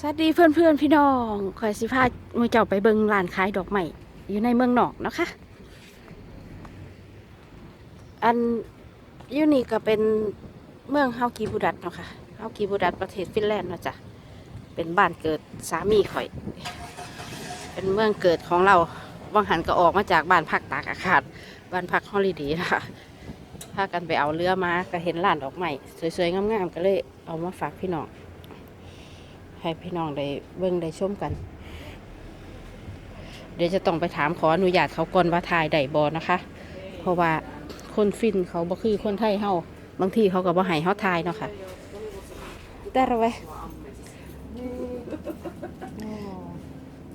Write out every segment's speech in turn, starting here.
สวัสดีเพื่อนเพื่อนพี่น้องคอยสิพามือเจ้าไปเบิงร้านขายดอกไม้อยู่ในเมืองนอกเนาะคะ อันอยูนี่ก็เป็นเมืองเฮากีบูดัตเนาะค่ะเฮากีบูดัตประเทศฟินแลนด์เนาะจ้ะเป็นบ้านเกิดสามีข่อย เป็นเมืองเกิดของเราวังหันก็ออกมาจากบ้านพักตากอากาศบ้านพักฮอลิเดย์ค่ะพากันไปเอาเรือมาก็เห็นร้านดอกไม้สวยๆงามๆก็เลยเอามาฝากพี่น้อง ให้พี่น้องได้เบิ่งได้ชมกัน เดี๋ยวจะต้องไปถามขออนุญาตเขาก่อนว่าถ่ายได้บอนะคะ เพราะว่าคนฟินเขาบ่คือคนไทยเฮาบางทีเขาก็บ่ให้เฮาถ่ายเนาะค่ะแต่ละไว้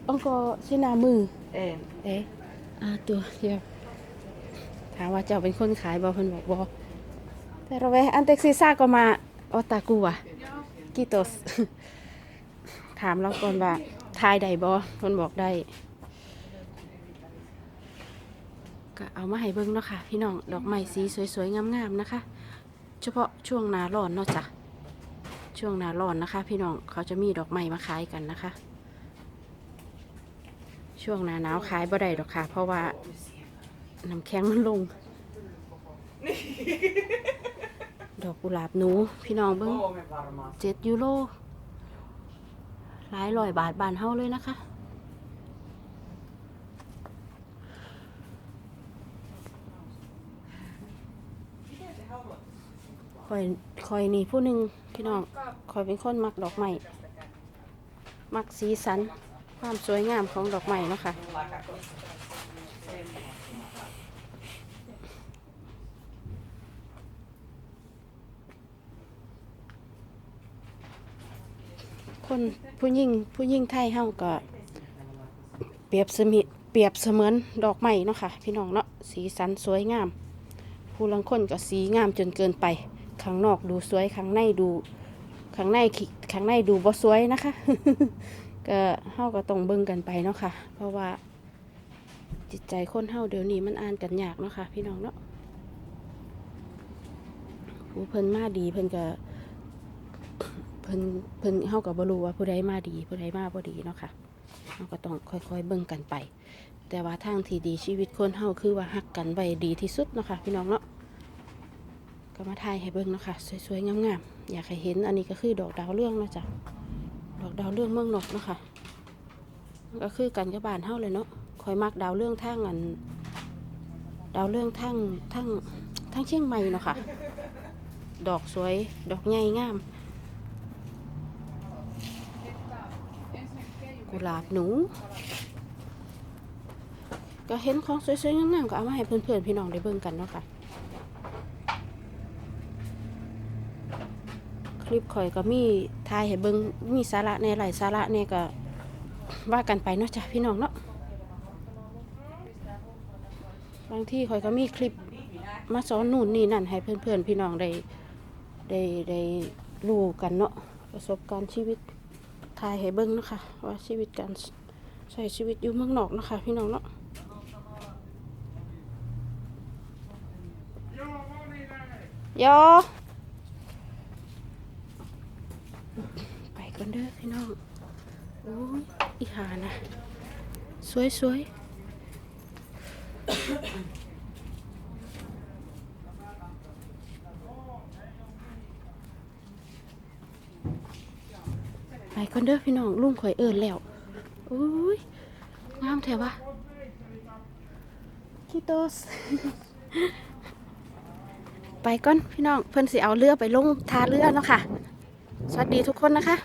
องก็ชินามือ Eh, เอ๊ะอ่าตัวเดียวถามว่าเจ้าเป็นคนขายบ่เพิ่นบอกบ่แต่ละไว้อันเต็กซิซ่าก็มาออตากูอะกิโตส ถามเราก่อนว่าทายได้บ่เพิ่นบอกได้ก็เอามาให้เบิ่งเนาะค่ะ พี่น้องดอกไม้สีสวยๆงามๆนะคะ เฉพาะช่วงหนาร้อนเนาะจ้ะช่วงหนาร้อนนะคะ พี่น้องเขาจะมีดอกไม้มาขายกันนะคะ ช่วงหนาหนาวขายบ่ได้ดอกค่ะ เพราะว่าน้ำแข็งมันลง ดอกกุหลาบหนู พี่น้องเบิ่ง åh med varma. เจ็ดยูโร หลายร้อยบาทบานเฮาเลยนะคะ คอยคอยนี่ผู้หนึ่งพี่น้องคอยเป็นคนมักดอกไม้มักสีสัน ความสวยงามของดอกไม้เนาะค่ะ คนผู้หญิงผู้หญิงไทยเฮาก็เปรียบเสมิเปรียบเสมือนดอกไม้เนาะค่ะพี่น้องเนาะสีสันสวยงาม ผู้ลังคนก็สีงามจนเกินไปข้างนอกดูสวยข้างในดูข้างในขิข้างในดูบ่สวยนะคะก็เฮาก็ต้องเบิ่งกันไปเนาะค่ะ เพราะว่าจิตใจคนเฮาเดี๋ยวนี้มันอ่านกันยากเนาะค่ะพี่น้องเนาะผู้เพิ่นมาดีเพิ่นก็ พิ่นเพิ่นเฮาก็บ่รู้ว่าผู้ใดมาดีผู้ใดมาบ่ดีเนาะค่ะเฮาก็ต้องค่อยๆเบิ่งกันไป แต่ว่าทางที่ดีชีวิตคนเฮาคือว่าฮักกันไว้ดีที่สุดเนาะค่ะพี่น้องเนาะก็มาถ่ายให้เบิ่งเนาะค่ะสวยๆงามๆอยากให้เห็นอันนี้ก็คือดอกดาวเรืองเนาะจ้ะดอกดาวเรืองเมืองนกเนาะค่ะก็คือกันกับบ้านเฮาเลยเนาะคอยมักดาวเรืองทางอัน ดาวเรืองทางทางทางเชียงใหม่เนาะค่ะดอกสวยดอกใหญ่งาม กุหลาบหนู ก็เห็นของสวยๆงามๆก็เอามาให้เพื่อนๆพี่น้องได้เบิ่งกันเนาะค่ะคลิปข่อยก็มีถ่ายให้เบิ่งมีสาระในหลายสาระเนี่ยก็ว่ากันไปเนาะจ้ะพี่น้องเนาะบางที่ข่อยก็มีคลิปมาสอนนู่นนี่นั่นให้เพื่อนๆพี่น้องได้ได้ได้รู้กันเนาะประสบการณ์ชีวิต ถ่ายให้เบิ้งนะคะว่าชีวิตการใช้ชีวิตอยู่เมืองนอกนะคะพี่น้องเนาะยอไปกันเด้อพี่น้องโอ้ยอีหานะ สวยสวย ไปกันเด้อพี่น้องลุงข่อยเอิญแล้วอุ้ยงามแท้วะคิโตสไปก่อนพี่น้องเพิ่นสิเอาเรือไปลงท่าเรือเนาะค่ะ สวัสดีทุกคนนะคะ